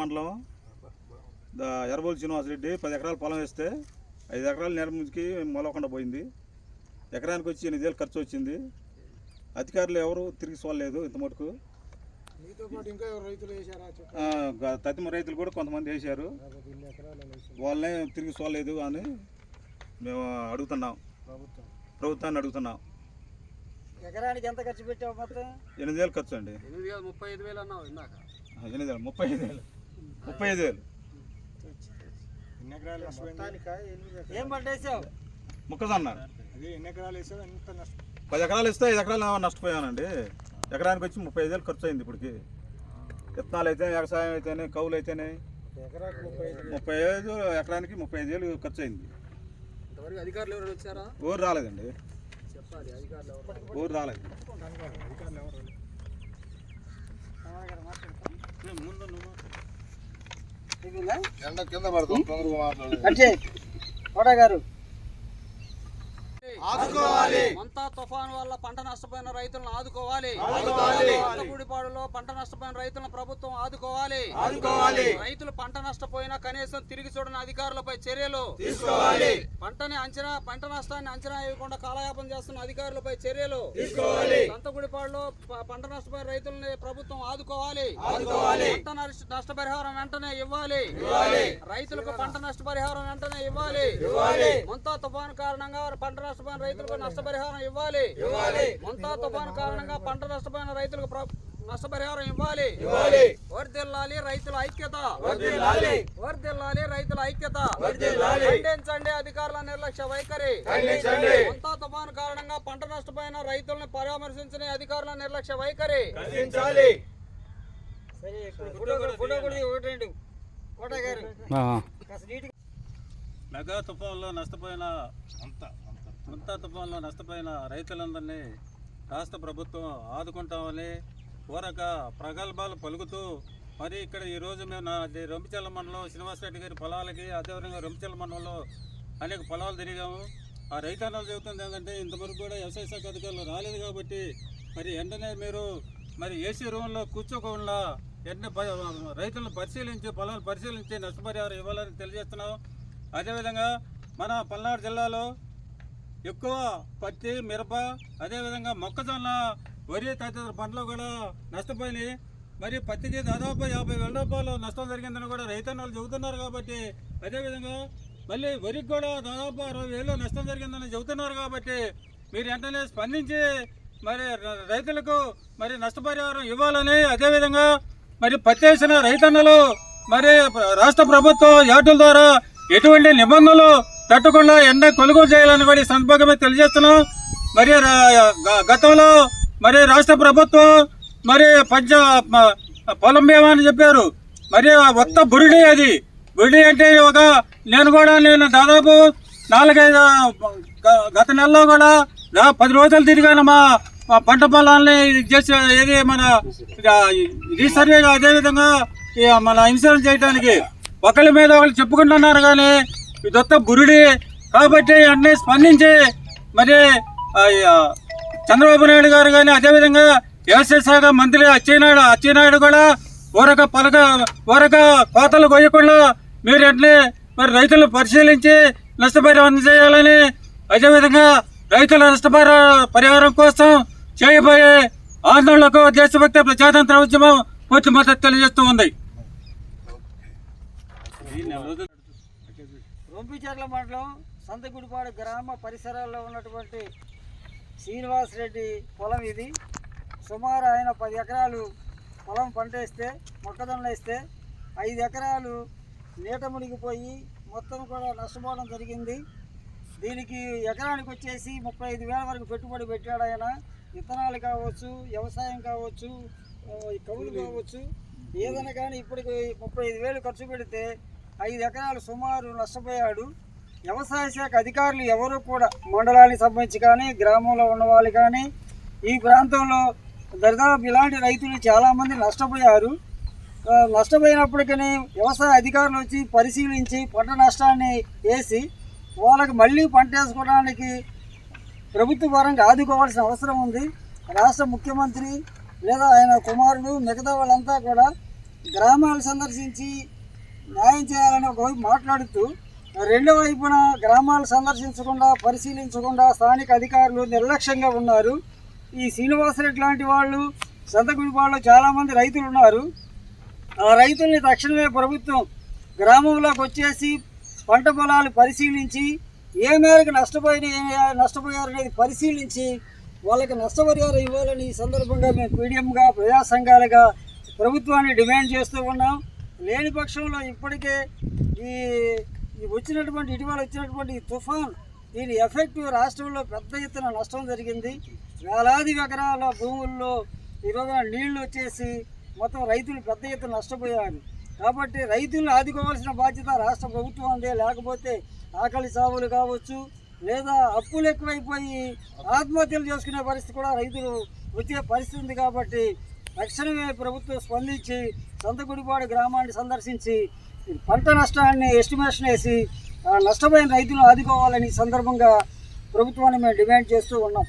మండలం. ఎర్రబోలు శ్రీనివాసరెడ్డి పది ఎకరాల పొలం వేస్తే ఐదు ఎకరాలు నిర్మించుకి మొలవకుండా పోయింది. ఎకరానికి వచ్చి ఎనిమిది వేలు ఖర్చు వచ్చింది. అధికారులు ఎవరు తిరిగి చూడలేదు ఇంత మటుకు. తదిమ రైతులు కూడా కొంతమంది వేశారు వాళ్ళనే తిరిగి చూడలేదు అని మేము అడుగుతున్నాం. ప్రభుత్వం. ప్రభుత్వాన్ని అడుగుతున్నాం. ఎకరానికి ఎంత ఖర్చు పెట్టావు మొత్తం? ఎనిమిది వేలు ఖర్చు అండి. ఎనిమిది వేలు ముప్పై ఐదు వేలు అన్నావు ఇందాక. ఎనిమిది వేలు ముప్పై ఐదు వేలు. ముప్పై ఐదు వేలు. ఏం మొక్కజొన్న. అది ఎన్ని ఎకరాలు వేసావు? ఎంత నష్టం? పది ఎకరాలు ఇస్తే ఐదు ఎకరాలు నష్టపోయానండి. ఎకరానికి వచ్చి ముప్పై ఐదు వేలు ఖర్చు అయింది ఇప్పటికి. విత్తనాలు అయితే వ్యవసాయం అయితేనే కౌలు అయితేనే ఎకరాకు ముప్పై ఐదు ఎకరానికి ముప్పై ఐదు వేలు ఖర్చు అయింది ఊరు రాలేదండి. చెప్పాలి అధికారులు ఎవరు? ఊరు రాలేదు అధికారులు ఎవరు ఇదిలా? ఎండ కింద పడతాం తొందరగా మాట్లాడలేదు కట్ చేయి. కోట గారు. ఆదుకోవాలి మంతా తుఫాన్ వల్ల పంట నష్టపోయిన రైతులను ఆదుకోవాలి. కొత్తగూడిపాడులో పంట నష్టపోయిన రైతులను ప్రభుత్వం ఆదుకోవాలి ఆదుకోవాలి రైతులు పంట నష్టపోయినా కనీసం తిరిగి చూడని అధికారులపై చర్యలు తీసుకోవాలి పంటని అంచనా పంట నష్టాన్ని అంచనా వేయకుండా కాలయాపన చేస్తున్న అధికారులపై చర్యలు తీసుకోవాలి. సంతగుడిపాడులో పంట నష్టపోయిన రైతులని ప్రభుత్వం ఆదుకోవాలి. పంట నష్ట- నష్టపరిహారం వెంటనే ఇవ్వాలి. రైతులకు పంట నష్టపరిహారం వెంటనే ఇవ్వాలి ఇవ్వాలి. మొంతా తుఫాను కారణంగా పంట నష్టపోయిన రైతులకు నష్టపరిహారం ఇవ్వాలి. ఇవ్వాలి. మొంతా తుఫాను కారణంగా పంట నష్టపోయిన రైతులకు ప్ర- నష్టపరిహారం ఇవ్వాలి. ఇవ్వాలి. వర్దిల్లాలి రైతుల ఐక్యత. వర్ధిల్లాలి. వర్దిల్లాలి రైతుల ఐక్యత. వర్ధిల్లాలి. ఖండించండి అధికారుల నిర్లక్ష్య వైఖరి. ఖండించండి. మొంతా తుఫాను కారణంగా పంట నష్టపోయిన రైతులను పరామర్శించిన అధికారుల నిర్లక్ష్య వైఖరి. మెగా తుఫాన్లో నష్టపోయిన అంతా. తుఫాన్లో నష్టపోయిన రైతులందరినీ రాష్ట్ర ప్రభుత్వం ఆదుకుంటామని కోరక ప్రగల్భాలు పలుకుతూ మరి ఇక్కడ ఈరోజు మేము నా ది- మండలం శ్రీనివాసరెడ్డి గారి పొలాలకి అదేవిధంగా రొంపిచల్ల మండలంలో అనేక పొలాలు తిరిగాము. ఆ రైతాన్నలు చెబుతుంది ఏంటంటే ఇంతవరకు కూడా వ్యవసాయ శాఖ అధికారులు రాలేదు కాబట్టి మరి వెంటనే మీరు మరి ఏసీ రూమ్లో కూర్చోకుండా వెంటనే ప- రైతులను పరిశీలించి పొలాలు పరిశీలించి నష్టపరిహారం ఇవ్వాలని తెలియజేస్తున్నాం. అదేవిధంగా మన పల్నాడు జిల్లాలో ఎక్కువ పత్తి మిరప అదేవిధంగా మొక్కజొన్న వరి తదితర పంటలు కూడా నష్టపోయినాయి. మరి పత్తికి దాదాపు యాభై వేల రూపాయలు నష్టం జరిగిందని కూడా రైతన్నలు చెబుతున్నారు కాబట్టి అదేవిధంగా మళ్ళీ వరికి కూడా దాదాపు అరవై వేలు నష్టం జరిగిందని చెబుతున్నారు కాబట్టి మీరు వెంటనే స్పందించి మరి రైతులకు మరి నష్టపరిహారం ఇవ్వాలని అదేవిధంగా మరి పత్తి రైతన్నలు మరి ప్ర- రాష్ట్ర ప్రభుత్వం యాటుల ద్వారా ఎటువంటి నిబంధనలు తట్టుకుండా ఎండ కొనుగోలు చేయాలని కూడా ఈ సందర్భంగా తెలియజేస్తున్నాం. మరి రా- గ- గతంలో మరి రాష్ట్ర ప్రభుత్వం మరి పంచ పొలం బీమా అని చెప్పారు. మరి కొత్త బురిడి అది. బురిడి అంటే ఒక నేను కూడా నేను దాదాపు నాలుగైదు గ- గత నెలలో కూడా పది రోజులు తిరిగాను మా పంట పొలాల్ని ఇది చేసి ఏది మన రీసర్వే అదేవిధంగా మన ఇన్సూరెన్స్ చేయడానికి ఒకళ్ళ మీద ఒకళ్ళు చెప్పుకుంటున్నారు కానీ దొత్త బురుడి కాబట్టి అన్నీ స్పందించి మరి చంద్రబాబు నాయుడు గారు కానీ అదేవిధంగా వ్యవసాయ శాఖ మంత్రి అచ్చెన్నాయుడు అచ్చెన్నాయుడు కూడా ఊరక పలక ఊరక కోతలు కొయ్యకుండా మీరు అట్లే మరి రైతులు పరిశీలించి నష్టపరిహారం చేయాలని అదేవిధంగా రైతుల నష్టపరి పరిహారం కోసం చేయబోయే ఆందోళనకు దేశభక్తి ప్రజాతంత్ర ఉద్యమం పూర్తి మద్దతు తెలియజేస్తూ ఉంది. రొంపిచెర్ల మండలం సంతగుడిపాడు గ్రామ పరిసరాల్లో ఉన్నటువంటి శ్రీనివాస్ రెడ్డి పొలం ఇది. సుమారు ఆయన పది ఎకరాలు పొలం పంట వేస్తే మొక్కజొన్న వేస్తే ఐదు ఎకరాలు నీట మునిగిపోయి మొత్తం కూడా నష్టపోవడం జరిగింది. దీనికి ఎకరానికి వచ్చేసి ముప్పై ఐదు వేల వరకు పెట్టుబడి పెట్టాడు ఆయన. విత్తనాలు కావచ్చు వ్యవసాయం కావచ్చు కవులు కావచ్చు. ఏదైనా కానీ ఇప్పటికి ముప్పై ఐదు వేలు ఖర్చు పెడితే ఐదు ఎకరాలు సుమారు నష్టపోయాడు. వ్యవసాయ శాఖ అధికారులు ఎవరు కూడా మండలానికి సంబంధించి కానీ గ్రామంలో ఉన్న వాళ్ళు కానీ ఈ ప్రాంతంలో దరిదాపు ఇలాంటి రైతులు చాలామంది నష్టపోయారు. నష్టపోయినప్పటికీ వ్యవసాయ అధికారులు వచ్చి పరిశీలించి పంట నష్టాన్ని వేసి వాళ్ళకి మళ్ళీ పంట వేసుకోవడానికి ప్రభుత్వ పరంగా ఆదుకోవాల్సిన అవసరం ఉంది. రాష్ట్ర ముఖ్యమంత్రి లేదా ఆయన కుమారుడు మిగతా వాళ్ళంతా కూడా గ్రామాలు సందర్శించి న్యాయం చేయాలని ఒకవైపు మాట్లాడుతూ రెండో వైపున గ్రామాలు సందర్శించకుండా పరిశీలించకుండా స్థానిక అధికారులు నిర్లక్ష్యంగా ఉన్నారు. ఈ శ్రీనివాసరెడ్డి లాంటి వాళ్ళు సంతగుడిపాడులో చాలామంది రైతులు ఉన్నారు. ఆ రైతుల్ని తక్షణమే ప్రభుత్వం గ్రామంలోకి వచ్చేసి పంట పొలాలు పరిశీలించి ఏ మేరకు నష్టపోయిన నష్టపోయారు అనేది పరిశీలించి వాళ్ళకి నష్టపరిహారం ఇవ్వాలని ఈ సందర్భంగా మేము పీడిఎంగా ప్రజా సంఘాలుగా ప్రభుత్వాన్ని డిమాండ్ చేస్తూ ఉన్నాం. లేని పక్షంలో ఇప్పటికే ఈ వచ్చినటువంటి ఇటీవల వచ్చినటువంటి ఈ తుఫాన్ దీని ఎఫెక్ట్ రాష్ట్రంలో పెద్ద ఎత్తున నష్టం జరిగింది. వేలాది ఎకరాల భూముల్లో ఈ నీళ్ళు వచ్చేసి మొత్తం రైతులు పెద్ద ఎత్తున నష్టపోయారు. కాబట్టి రైతులను ఆదుకోవాల్సిన బాధ్యత రాష్ట్ర ప్రభుత్వం అందే లేకపోతే ఆకలి సాగులు కావచ్చు లేదా అప్పులు ఎక్కువైపోయి ఆత్మహత్యలు చేసుకునే పరిస్థితి కూడా రైతులు వచ్చే పరిస్థితి ఉంది కాబట్టి తక్షణమే ప్రభుత్వం స్పందించి సంతగుడిపాడు గ్రామాన్ని సందర్శించి పంట నష్టాన్ని ఎస్టిమేషన్ వేసి నష్టమైన నష్టపోయిన రైతులను ఆదుకోవాలని సందర్భంగా ప్రభుత్వాన్ని మేము డిమాండ్ చేస్తూ ఉన్నాం.